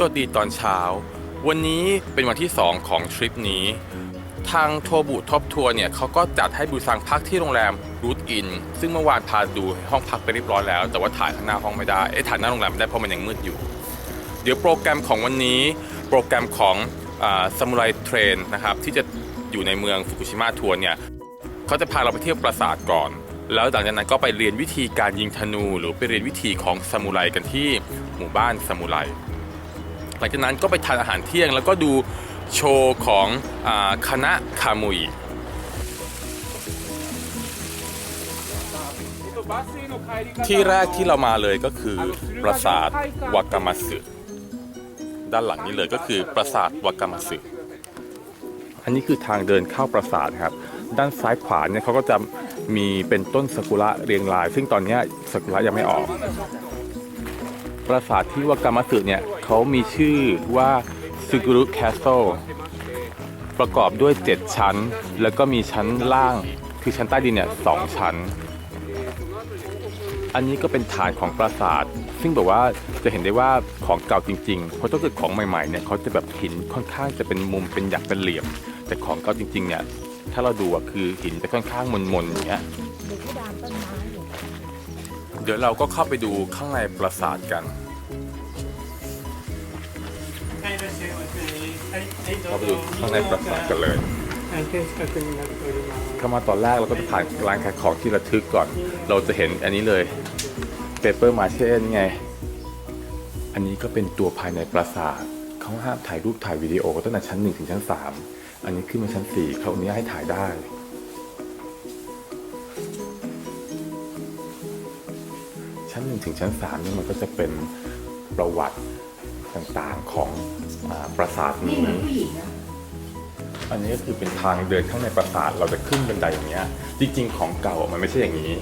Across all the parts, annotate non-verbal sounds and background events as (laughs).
สวัสดีตอนเช้า วันนี้เป็นวันที่ 2 ของทริปนี้ ทางทัวร์บุท็อปทัวร์เนี่ยเขาก็จัดให้บูซังพักที่โรงแรมรูทอินซึ่งเมื่อวานพาดูห้องพักไปเรียบร้อยแล้ว แต่ว่าถ่ายข้างหน้าห้องไม่ได้เอ๊ะถ่ายหน้าโรงแรมไม่ได้เพราะมันยังมืดอยู่ เดี๋ยวโปรแกรมของวันนี้ โปรแกรมของซามูไรเทรนนะครับที่จะอยู่ในเมืองฟุกุชิมะทัวร์เนี่ยเขาจะพาเราไปเที่ยวปราสาทก่อน แล้วหลังจากนั้นก็ไปเรียนวิธีการยิงธนู หรือไปเรียนวิธีของซามูไรกันที่หมู่บ้านซามูไร หลังจากนั้นก็ไปทานอาหารเที่ยง แล้วก็ดูโชว์ของอคณะคามุยที่แรกที่เรามาเลยก็คือปราสาทวากามาสึด้านหลังนี้เลยก็คือปราสาทวากามาสึอันนี้คือทางเดินเข้าปราสาทครับ ด้านซ้ายขวาเนี่ยเขาก็จะมีเป็นต้นซากุระเรียงราย ซึ่งตอนนี้ซากุระยังไม่ออก ปราสาทที่วากามาสึเนี่ยเขามีชื่อว่าซูกุรุแคสเซิลประกอบด้วย 7 ชั้น แล้วก็มีชั้นล่างคือชั้นใต้ดินเนี่ยสองชั้น อันนี้ก็เป็นฐานของปราสาท ซึ่งแบบว่าจะเห็นได้ว่าของเก่าจริงๆ เพราะถ้าเกิดของใหม่ๆเนี่ยเขาจะแบบหินค่อนข้างจะเป็นมุมเป็นหยักเป็นเหลี่ยม แต่ของเก่าจริงๆเนี่ยถ้าเราดูอะคือหินจะค่อนข้างมนๆอย่างเงี้ยมีที่ดามต้นไม้อยู่เเดี๋ยวเราก็เข้าไปดูข้างในปราสาทกัน เข้าไปดูข้างในปราสาทกันเลยเข้ามาตอนแรกเราก็จะผ่านร้านขายของที่ระทึกก่อน เราจะเห็นอันนี้เลยเปเปอร์มาเช่นไง อันนี้ก็เป็นตัวภายในปราสาทเขาห้ามถ่ายรูปถ่ายวิดีโอตั้งแต่ชั้นหนึ่งถึงชั้นสามอันนี้ขึ้นมาชั้นสี่เขาอนุญาตให้ถ่ายได้ ชั้น1ถึงชั้น3นี่มันก็จะเป็นประวัติต่างๆของอาปราสาทนี่นี้เหมือนผู้หญิงนะอันนี้ก็คือเป็นทางเดินเข้าในปราสาทเราจะขึ้นบันไดอย่างเงี้ย จริง ๆ ของเก่ามันไม่ใช่อย่างนี้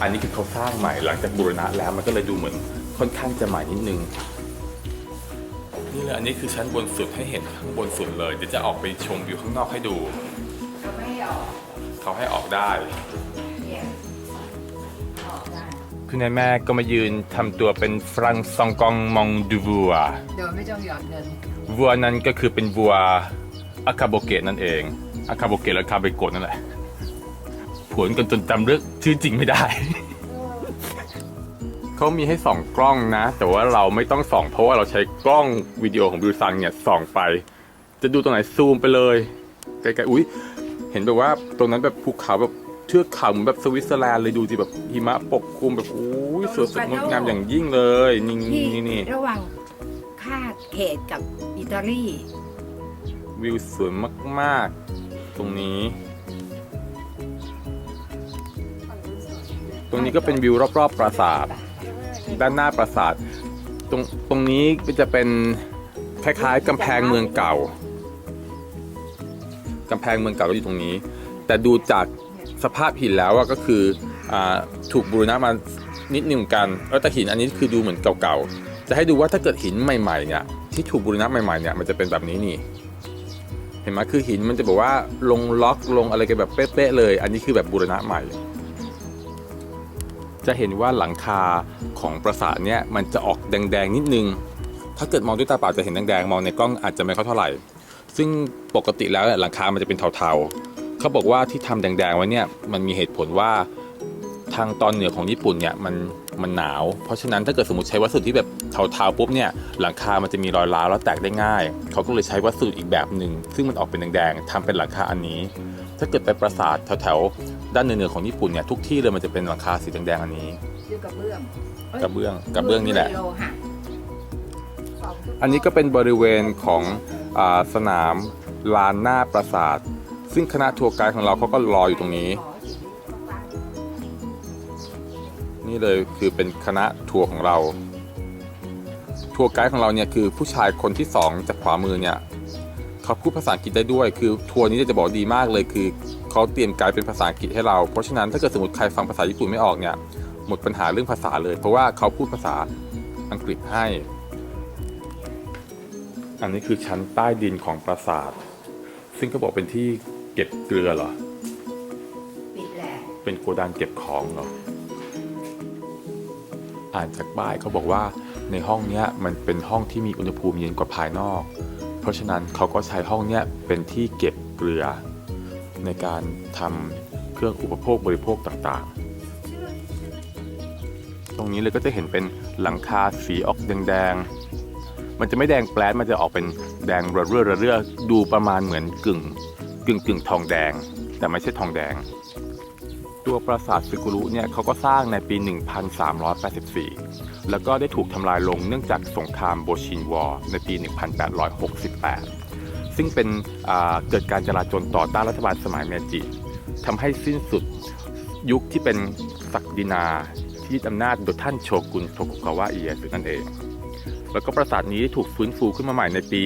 อันนี้คือเขาสร้างใหม่หลังจากบูรณะแล้วมันก็เลยดูเหมือนค่อนข้างจะใหม่นิดนึงนี่เลยอันนี้คือชั้นบนสุดให้เห็นข้างบนสุดเลยเดี๋ยวจะออกไปชมวิวข้างนอกให้ดูเราไม่ให้ออกเขาให้ออกได้เนี่ยออกได้ คุณนายแม่ก็มายืนทำตัวเป็นฟรังซองกองมองดูวัว โดยไม่ต้องหยอดเงินวัวนั้นก็คือเป็นวัวอาคาโบเกะนั่นเองอาคาโบเกะและคาเบโกะนั่นแหละผวนกันจนจำเรื่องชื่อจริงไม่ได้ เขามีให้ส่องกล้องนะ แต่ว่าเราไม่ต้องส่อง เพราะว่าเราใช้กล้องวิดีโอของบิวซังเนี่ยส่องไป จะดูตรงไหนซูมไปเลยไกลๆอุ้ยเห็นแบบว่าตรงนั้นแบบภูเขาแบบ เทือกเขาเหมือนแบบสวิตเซอร์แลนด์เลยดูสิแบบหิมะปกคลุมแบบอุ้ยสวยสดงดงามอย่างยิ่งเลยนี่ที่นี่นี่ระหว่างค่าเขตกับอิตาลีวิวสวยมาก ๆ ตรงนี้ ตรงนี้ก็เป็นวิวรอบ ๆ ปราสาท ด้านหน้าปราสาท ตรงตรงนี้ก็จะเป็นคล้าย ๆกำแพงเมืองเก่ากำแพงเมืองเก่าก็อยู่ตรงนี้ แต่ดูจาก สภาพหินแล้วก็คืออถูกบูรณะมานิดนึงกันแล้วแต่หินอันนี้คือดูเหมือนเก่าๆ จะให้ดูว่าถ้าเกิดหินใหม่ๆเนี่ยที่ถูกบูรณะใหม่ๆเนี่ยมันจะเป็นแบบนี้นี่ เห็นไหมคือหินมันจะบอกว่าลงล็อกลงอะไรกันแบบเป๊ะๆเลย อันนี้คือแบบบูรณะใหม่ จะเห็นว่าหลังคาของปราสาทเนี่ยมันจะออกแดงๆนิดนึง ถ้าเกิดมองด้วยตาเปล่าจะเห็นแดงๆมองในกล้องอาจจะไม่ค่อยเท่าไหร่ ซึ่งปกติแล้วหลังคามันจะเป็นเทาๆ เขาบอกว่าที่ทำแดงๆไว้เนี่ยมันมีเหตุผลว่าทางตอนเหนือของญี่ปุ่นเนี่ยมันมันหนาว เพราะฉะนั้นถ้าเกิดสมมติใช้วัสดุที่แบบเทาๆปุ๊บเนี่ยหลังคามันจะมีรอยร้าวแล้วแตกได้ง่าย เขาก็เลยใช้วัสดุอีกแบบหนึ่งซึ่งมันออกเป็นแดงๆทำเป็นหลังคาอันนี้ ถ้าเกิดไปปราสาทแถวๆด้านเหนือๆของญี่ปุ่นเนี่ยทุกที่เลยมันจะเป็นหลังคาสีแดงๆอันนี้ชื่อกระเบื้องยกระเบื้องกระเบื้องนี่แหละโลหะอันนี้ก็เป็นบริเวณของอาสนามลานหน้าปราสาท ซึ่งคณะทัวร์ไกด์ของเราเขาก็รออยู่ตรงนี้ นี่เลยคือเป็นคณะทัวร์ของเรา ทัวร์ไกด์ของเราเนี่ยคือผู้ชายคนที่สองจากขวามือเนี่ยเขาพูดภาษาอังกฤษได้ด้วย คือทัวร์นี้จะบอกดีมากเลยคือเขาเตรียมไกด์เป็นภาษาอังกฤษให้เรา เพราะฉะนั้นถ้าเกิดสมมติใครฟังภาษาญี่ปุ่นไม่ออกเนี่ยหมดปัญหาเรื่องภาษาเลย เพราะว่าเขาพูดภาษาอังกฤษให้ อันนี้คือชั้นใต้ดินของปราสาท ซึ่งเขาบอกเป็นที่ เก็บเกลือเหรอ ปิดแหละเป็นโกดังเก็บของเหรอ อ่านจากป้ายเขาบอกว่าในห้องเนี้ยมันเป็นห้องที่มีอุณหภูมิเย็นกว่าภายนอก เพราะฉะนั้นเขาก็ใช้ห้องเนี้ยเป็นที่เก็บเกลือ ในการทำเครื่องอุปโภคบริโภคต่างๆ ตรงนี้เลยก็จะเห็นเป็นหลังคาสีออกแดงๆ มันจะไม่แดงแปลดมันจะออกเป็นแดงระเรื่อระเรื่อดูประมาณเหมือนกึ่ง กึ่งกึ่งทองแดง แต่ไม่ใช่ทองแดง ตัวปราสาทซึกุรุเนี่ยเขาก็สร้างในปี 1384 แล้วก็ได้ถูกทำลายลงเนื่องจากสงครามโบชินวอร์ในปี 1868 ซึ่งเป็นเกิดการจลาจลต่อต้านรัฐบาลสมัยเมจิทำให้สิ้นสุดยุคที่เป็นศักดินาที่อำนาจโดยท่านโชกุนโทกุกาวะเอียสึนั่นเอง แล้วก็ปราสาทนี้ได้ถูกฟื้นฟูขึ้นมาใหม่ในปี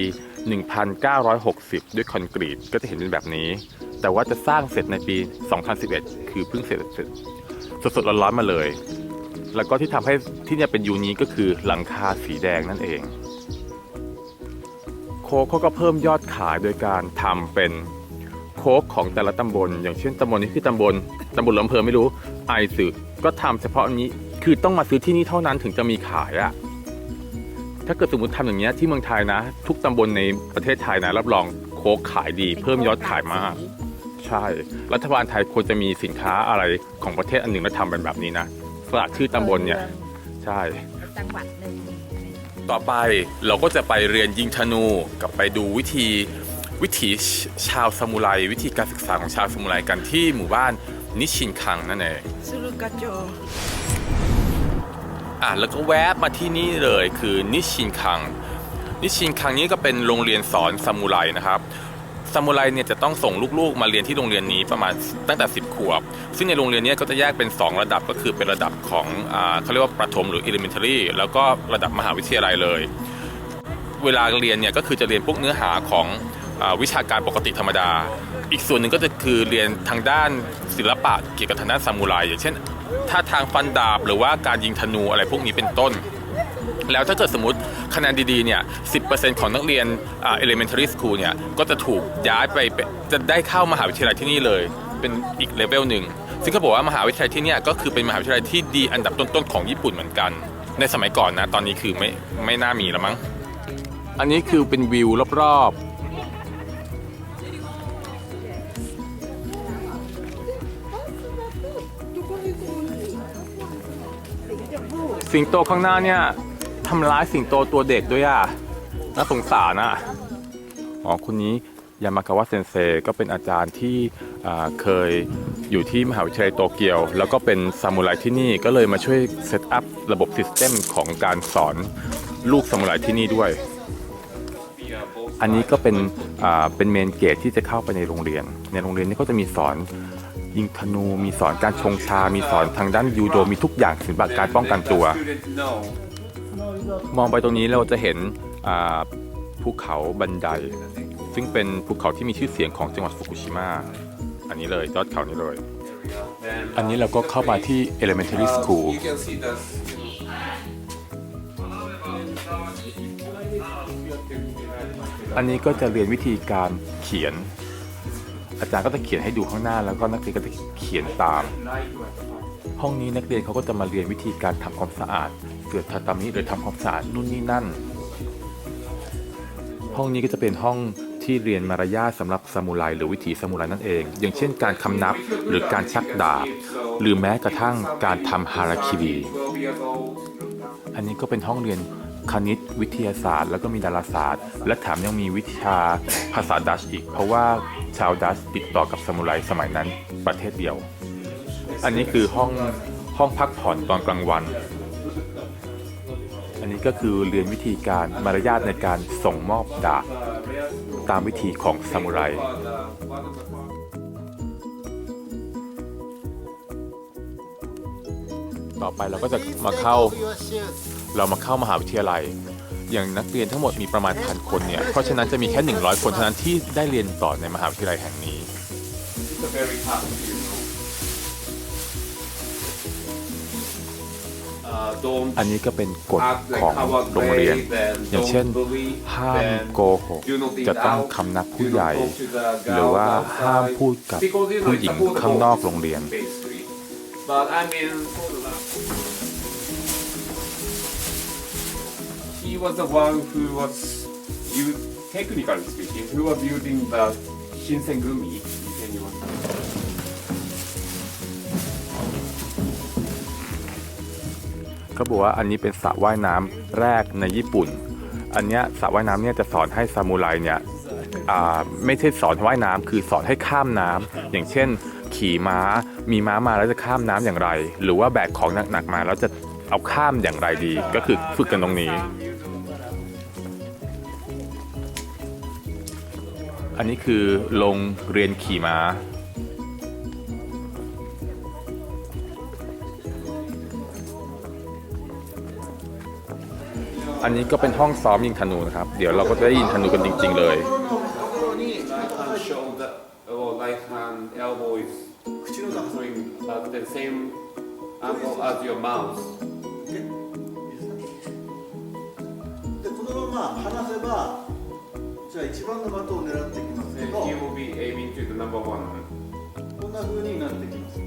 1960 ด้วยคอนกรีตก็จะเห็นเป็นแบบนี้ แต่ว่าจะสร้างเสร็จในปี 2011 คือเพิ่งเสร็จเสร็จสดๆร้อนๆมาเลย แล้วก็ที่ทำให้ที่เนี่ยเป็นยูนี้ก็คือหลังคาสีแดงนั่นเอง โค้กเขาก็เพิ่มยอดขายโดยการทำเป็นโค้กของแต่ละตำบล อย่างเช่นตำบลนี้คือตำบลตำบลลำเพอไม่รู้ไอซึก็ทำเฉพาะนนี้คือต้องมาซื้อที่นี่เท่านั้นถึงจะมีขายอะ ถ้าเกิดสมมติทำอย่างเงี้ยที่เมืองไทยนะ ทุกตำบลในประเทศไทยนะรับรองโคกขายดี เพิ่มยอดขายมาก ใช่ รัฐบาลไทยควรจะมีสินค้าอะไรของประเทศอันหนึ่งแล้วทำเป็นแบบนี้นะสลักชื่อตำบลเนี่ย ใช่จังหวัดหนึ่งต่อไปเราก็จะไปเรียนยิงธนูกับไปดูวิธีวิถีชาวซามูไรวิธีการศึกษาของชาวซามูไรกันที่หมู่บ้านนิชินคังนั่นเองซูรุกาโจ อะแล้วก็แวะมาที่นี่เลยคือนิชินคัง นิชินคังนี้ก็เป็นโรงเรียนสอนซามูไรนะครับซามูไรเนี่ยจะต้องส่งลูกๆ มาเรียนที่โรงเรียนนี้ประมาณตั้งแต่ 10 ขวบ ซึ่งในโรงเรียนนี้ก็จะแยกเป็น 2 ระดับก็คือเป็นระดับของอ่าเขาเรียกว่าประถมหรือ elementary แล้วก็ระดับมหาวิทยาลัยเลย เวลาเรียนเนี่ยก็คือจะเรียนพวกเนื้อหาของอวิชาการปกติธรรมดา อีกส่วนหนึ่งก็จะคือเรียนทางด้านศิลปะเกี่ยวกับทางด้านซามูไรอย่างเช่น ท่าทางฟันดาบหรือว่าการยิงธนูอะไรพวกนี้เป็นต้น แล้วถ้าเกิดสมมติคะแนนดีๆเนี่ย 10%ของนักเรียนอ่า elementary school เนี่ย ก็จะถูกย้ายไปจะได้เข้ามหาวิทยาลัยที่นี่เลย เป็นอีกเลเวลหนึ่ง ซึ่งเขาบอกว่ามหาวิทยาลัยที่นี่ก็คือเป็นมหาวิทยาลัยที่ดีอันดับต้นๆของญี่ปุ่นเหมือนกัน ในสมัยก่อนนะ ตอนนี้คือไม่ไม่น่ามีแล้วมั้ง อันนี้คือเป็นวิวรอบๆ สิงโตข้างหน้าเนี่ยทำร้ายสิงโตตัวเด็กด้วยอะน่าสงสารอะอ๋อคนนี้ยามากาวะเซนเซก็เป็นอาจารย์ที่เคยอยู่ที่มหาวิทยาลัยโตเกียว แล้วก็เป็นซามูไรที่นี่ก็เลยมาช่วยเซตอัพระบบซิสเต็มของการสอนลูกซามูไรที่นี่ด้วย อันนี้ก็เป็นเป็นเมนเกตที่จะเข้าไปในโรงเรียน ในโรงเรียนนี้ก็จะมีสอน ยิงธนูมีสอนการชงชา มีสอนทางด้านยูโดมีทุกอย่างศิลปะการป้องกันตัว มองไปตรงนี้เราจะเห็นอ่าภูเขาบันได ซึ่งเป็นภูเขาที่มีชื่อเสียงของจังหวัดฟุกุชิมะอันนี้เลยยอดเขานี้เลย อันนี้เราก็เข้ามาที่ elementary school You can see the อันนี้ก็จะเรียนวิธีการเขียน อาจารย์ก็จะเขียนให้ดูข้างหน้าแล้วก็นักเรียนก็จะเขียนตาม ห้องนี้นักเรียนเขาก็จะมาเรียนวิธีการทำความสะอาดเสื่อทาตามิหรือทำความสะอาดนู่นนี่นั่น ห้องนี้ก็จะเป็นห้องที่เรียนมารยาทสำหรับซามูไรหรือวิถีซามูไรนั่นเอง อย่างเช่นการคำนับหรือการชักดาบ หรือแม้กระทั่งการทำฮาราคิริอันนี้ก็เป็นห้องเรียน คณิต วิทยาศาสตร์ แล้วก็มีดาราศาสตร์ และแถมยังมีวิชาภาษาดัชอีก เพราะว่าชาวดัชติดต่อกับซามูไรสมัยนั้นประเทศเดียว อันนี้คือห้องห้องพักผ่อนตอนกลางวัน อันนี้ก็คือเรียนวิธีการมารยาทในการส่งมอบดาบตามวิธีของซามูไรต่อไปเราก็จะมาเข้า เรามาเข้ามหาวิทยาลัย อย่างนักเรียนทั้งหมดมีประมาณพันคนเนี่ย เพราะฉะนั้นจะมีแค่ 100 คนเท่านั้นที่ได้เรียนต่อในมหาวิทยาลัยแห่งนี้ it's a very tough view. Uh, don't อันนี้ก็เป็นกฎ act ของ like our โรงเรียน grade and อย่าง don't เช่น bully ห้าม then โกหก do not eat จะต้อง out, คำนับ do ผู้ not ใหญ่ talk to the หรือว่า girls ห้าม outside, พูดกับ because, you know, ผู้ it's หญิง affordable ข้างนอกโรงเรียน he was the one who was, you technically speaking, who was building the Shinsengumi in anyone. เขาบอกว่าอันนี้เป็นสระว่ายน้ำแรกในญี่ปุ่น อันเนี้ยสระว่ายน้ำเนี่ยจะสอนให้ซามูไรเนี่ยอ่าไม่ใช่สอนว่ายน้ำคือสอนให้ข้ามน้ำอย่างเช่น ขี่ม้ามีม้ามาแล้วจะข้ามน้ำอย่างไร หรือว่าแบกของหนักๆมาแล้วจะเอาข้ามอย่างไรดี ก็คือฝึกกันตรงนี้ อันนี้คือโรงเรียนขี่ม้า อันนี้ก็เป็นห้องซ้อมยิงธนูนะครับ เดี๋ยวเราก็จะได้ยิงธนูกันจริง ๆ เลย Right hand shoulder, or right hand elbow is doing at the same angle as your mouth. でこのまま離せば じゃあ一番の的を狙っていきますけ Then ど he will be aiming to the number one. こんな風になってきます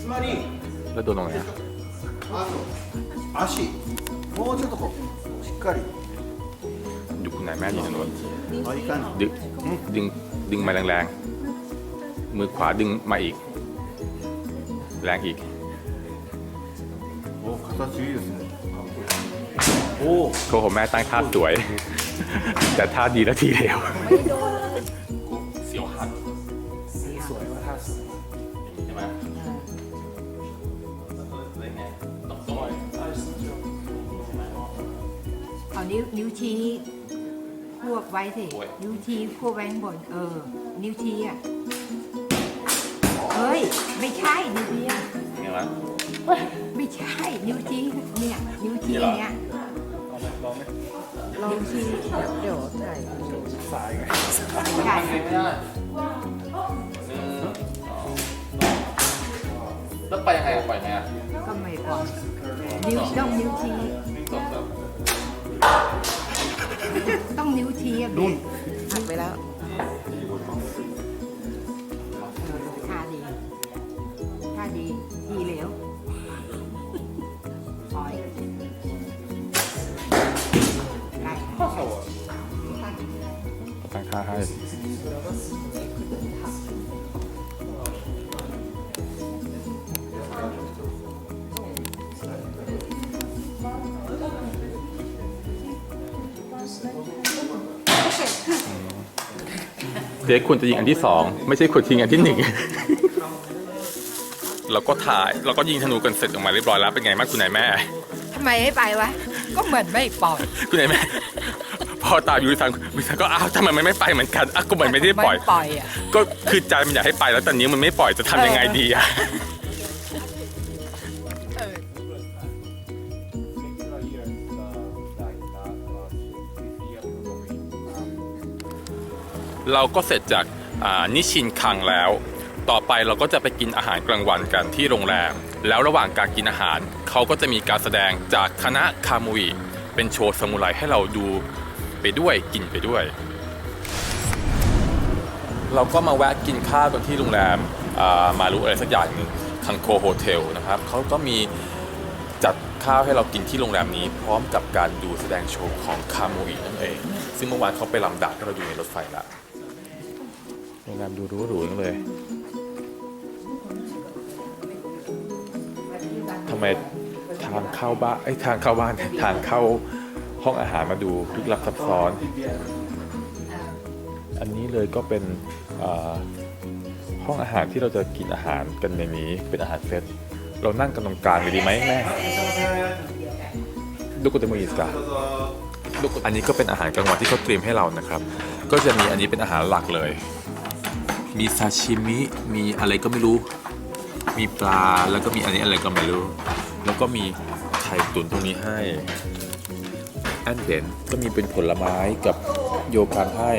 つまり แล้วโดนตรงไหนอะ あの足もうちょっとこうしっかり อยู่คุณไหนแม่ยิงธนู あいかに ดึงดึงดึงมาแรงๆ มือขวาดึงมาอีก แรงอีก お形いいですね おおโคโหแม่ตั้งท่าสวย แต่ท่าดีและทีเดียวเสียวหัดสวยว่าท่าสวยใช่ไหมต้องสวยเอานิ้วนิ้วชี้ควบไว้สินิ้วชี้ควบไว้ข้างบนเออ นิ้วชี้อะเฮ้ยไม่ใช่นิ้วชี้อะเห็นไหมไม่ใช่นิ้วชี้เนี่ยนิ้วชี้นี่เหรอเนี่ย ลองชี้เดี๋ยวใส่ใช่ไม่ได้แล้วไปยังไงปล่อยไงอะก็ไม่พอนิ้วต้องนิ้วชี้ต้องนิ้วชี้อะเให้เด็กควรจะยิงอันที่สองไม่ใช่ควรยิงอันที่หนึ่งเราก็ถ่ายเราก็ยิงธนูกันเสร็จออกมาเรียบร้อยแล้วเป็นไงบ้างคุณนายแม่ ทำไมไม่ไปวะ ก็เหมือนไม่ปล่อย คุณนายแม่พ อตามยูริซังยูริซังก็อ้าวทำไมมันไม่ไปเหมือนกันอะก็มันไม่ได้ปล่อย ปล่อยอะก็คือใจมันอยากให้ไปแล้วแต่นิ้วมันไม่ปล่อยจะทำยังไงดีอะเราก็เสร็จจากอ่านิชินคังแล้ว ต่อไปเราก็จะไปกินอาหารกลางวันกันที่โรงแรม แล้วระหว่างการกินอาหาร เขาก็จะมีการแสดงจากคณะคามุยเป็นโชว์ซามูไรให้เราดู ไปด้วยกินไปด้วย เราก็มาแวะกินข้าวกันที่โรงแรมมารุอะไรสักอย่างหนึ่งคังโคโฮเทลนะครับเขาก็มีจัดข้าวให้เรากินที่โรงแรมนี้ พร้อมกับการดูแสดงโชว์ของคาโมอินั่นเอง ซึ่งเมื่อวานเขาไปลำดับให้เราดูในรถไฟละโรงแรมดูหรูๆจังเลยทำไมทางเข้าบ้านไอ้ทางเข้าบ้านทางเข้า ห้องอาหารมาดูลึกลับซับซ้อน อันนี้เลยก็เป็นห้องอาหารที่เราจะกินอาหารกันในนี้เป็นอาหารเซตเรานั่งกันตรงกลางเลยดีไหมแม่ดูกุเตมุอิสกาอันนี้ก็เป็นอาหารกลางวันที่เขาเตรียมให้เรานะครับ ก็จะมีอันนี้เป็นอาหารหลักเลย มีซาชิมิ มีอะไรก็ไม่รู้ มีปลา แล้วก็มีอันนี้อะไรก็ไม่รู้ แล้วก็มีไข่ตุ๋นตรงนี้ให้ อนเด่นก็มีเป็นผลไม้กับโยคังให้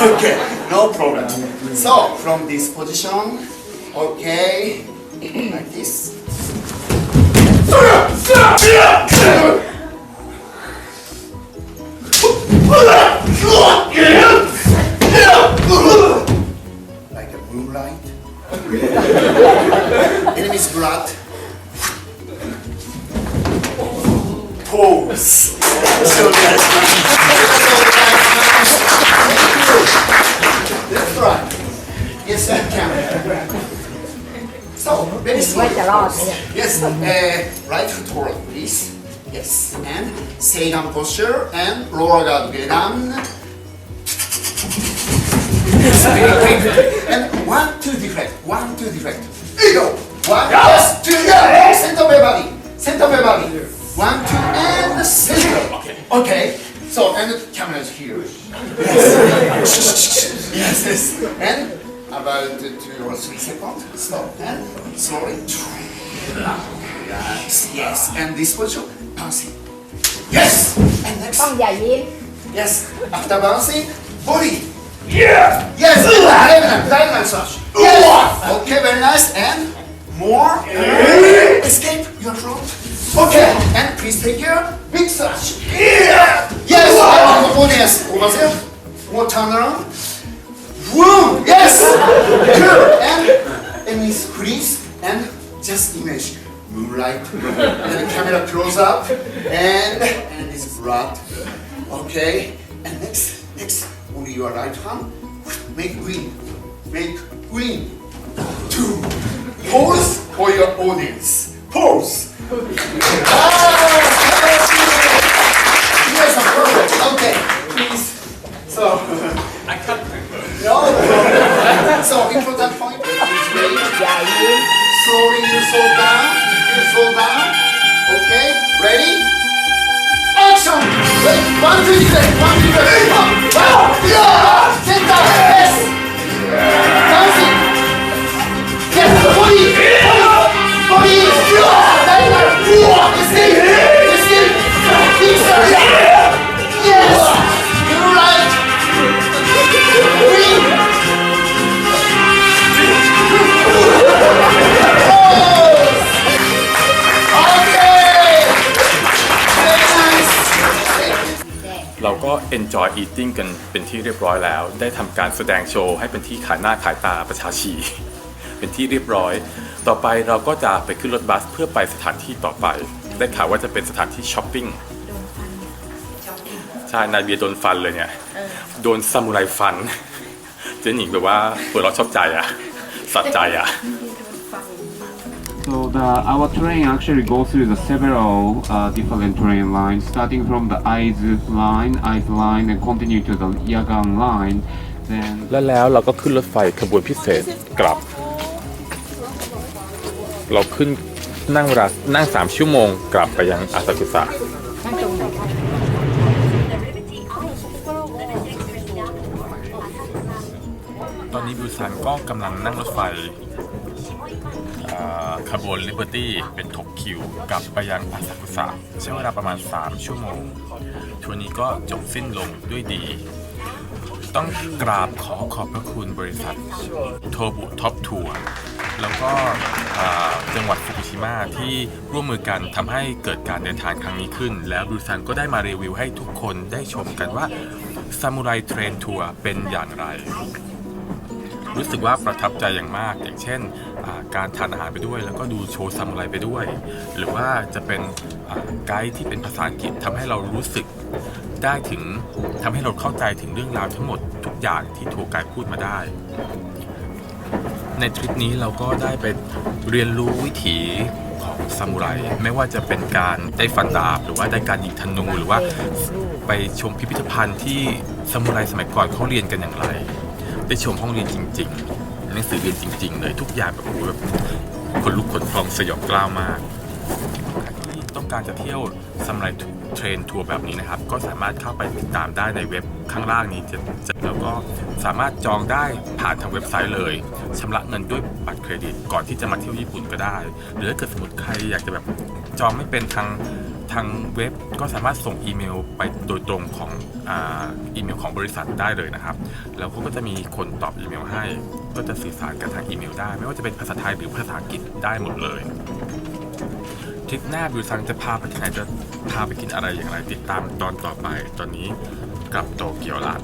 (laughs) Okay, no problem. So, from this position, okay, like this. Like a moonlight. Enemy's blood. Pose. So that's right. Yes, I can. so, very small. Quite. Yes, uh, right foot forward, please. Yes, and Seigan posture and lower guard down. (laughs) and one, two, deflect. One, two, deflect. Here you go. One, yes. two, yeah. Center of your body. Center of your body. One, two, and center. Okay. Okay. So, and the camera is here. Yes. (laughs) yes, yes. And about two or three seconds. Stop. And slowly. Relax. Yes. And this position. Bouncing. Yes. And next. ต้องอย่ายิ้ม Yes. After bouncing, body. Yeah. Yes. Diagonal. Diagonal slash. Yes. Okay. Very nice. And more. Escape your front. Okay. And please take your big slash. Yeah. Yes. And audience. Over there. More turn around. Boom. Yes. Good. And and it's freeze and just image moonlight. and the camera close up and and it's blood. Okay. And next next only your right hand. Make green. Make green. Two. Pose for your audience. Pose. Ah, course. Okay. Please. So. (laughs) No, that's all. Intro that point. Slowly you slow down. You slow down. Okay, ready? Action! Wait, one, two, three, one, two, three. Up, up, yeah! Center, yes! Dancing! Yes, body! Body! Body! Yeah! เราก็ enjoy eating กันเป็นที่เรียบร้อยแล้ว ได้ทำการแสดงโชว์ให้เป็นที่ขายหน้าขายตาประชาชี เป็นที่เรียบร้อย ต่อไปเราก็จะไปขึ้นรถบัสเพื่อไปสถานที่ต่อไป ได้ข่าวว่าจะเป็นสถานที่ช้อปปิ้งใช่นายเบียร์โดนฟันเลยเนี่ย โดนซามูไรฟัน เจนหญิงแบบว่าเปิดเราะชอบใจอะสัดใจอะ So the our train actually goes through the several uh, different train lines, starting from the Aizu line, Aizu line, and continue to the Yagan line. Then และแล้วเราก็ขึ้นรถไฟขบวนพิเศษกลับ เราขึ้นนั่งเวลานั่งสามชั่วโมงกลับไปยังอาซากุสะตอนนี้บิวซันก็กำลังนั่งรถไฟ ขบวนลิเบอร์ตี้เป็นทกคิวกลับไปยังอาซากุสะใช้เวลาประมาณ 3 ชั่วโมง ทัวร์นี้ก็จบสิ้นลงด้วยดี ต้องกราบขอขอบพระคุณบริษัทโทบุท็อปทัวร์แล้วก็จังหวัดฟุกุชิมะที่ร่วมมือกันทำให้เกิดการเดินทางครั้งนี้ขึ้น แล้วบิวซันก็ได้มารีวิวให้ทุกคนได้ชมกันว่าซามูไรเทรนทัวร์เป็นอย่างไร รู้สึกว่าประทับใจอย่างมาก อย่างเช่น การทานอาหารไปด้วย แล้วก็ดูโชว์ซามูไรไปด้วย หรือว่าจะเป็นไกด์ที่เป็นภาษาอังกฤษทำให้เรารู้สึกได้ถึงทำให้เราเข้าใจถึงเรื่องราวทั้งหมดทุกอย่างที่ทัวร์ไกด์พูดมาได้ ในทริปนี้เราก็ได้ไปเรียนรู้วิถีของซามูไรไม่ว่าจะเป็นการได้ฟันดาบ หรือว่าได้การยิงธนูหรือว่าไปชมพิพิธภัณฑ์ที่ซามูไรสมัยก่อนเขาเรียนกันอย่างไร ได้ชมห้องเรียนจริงๆหนังสือเรียนจริง ๆ เลยทุกอย่างแบบโอ้โหแบบคนลุกขนพองสยองกล้าวมากใครที่ต้องการจะเที่ยวซัมไรเทรนทัวร์แบบนี้นะครับ ก็สามารถเข้าไปติดตามได้ในเว็บข้างล่างนี้จะจะแล้วก็สามารถจองได้ผ่านทางเว็บไซต์เลยชำระเงินด้วยบัตรเครดิตก่อนที่จะมาเที่ยวญี่ปุ่นก็ได้ หรือถ้าเกิดสมมติใครอยากจะแบบ จองไม่เป็นทางทางเว็บก็สามารถส่งอีเมลไปโดยตรงของอาอีเมลของบริษัทได้เลยนะครับ แล้วเขาก็จะมีคนตอบอีเมลให้ ก็จะสื่อสารกันทางอีเมลได้ ไม่ว่าจะเป็นภาษาไทยหรือภาษาอังกฤษได้หมดเลยทริปหน้าบิวซังจะพาไปที่ไหนจะพาไปกินอะไรอย่างไรติดตามตอนต่อไป ตอนนี้กลับโตเกียวละ